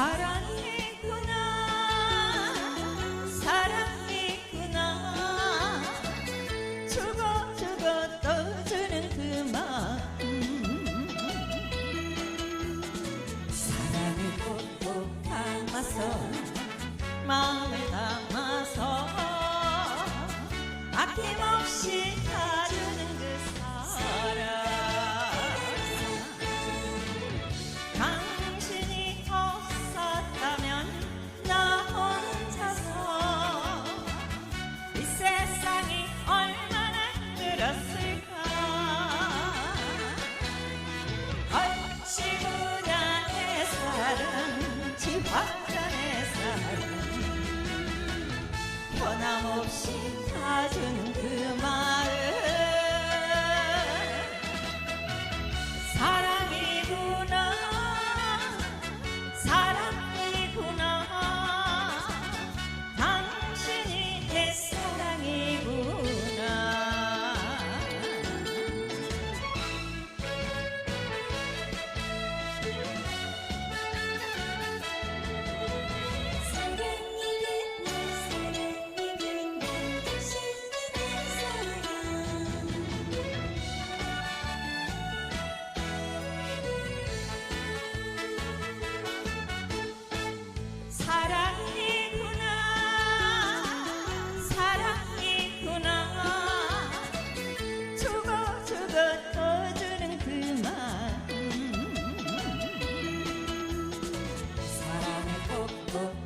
Hara 없이 찾은 그 마을.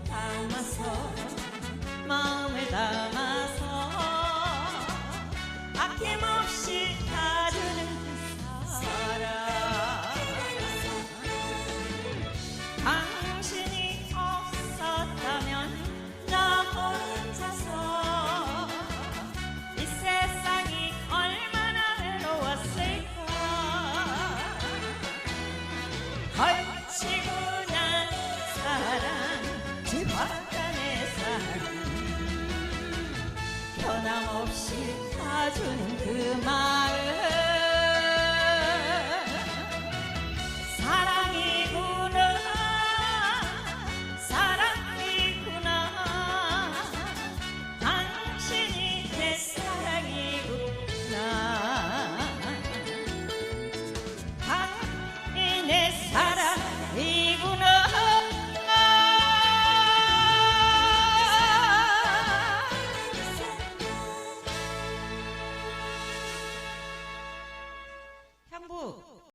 담아서 마음을 담아서 아낌없이 가주는 그 사랑 찾아준 그 마음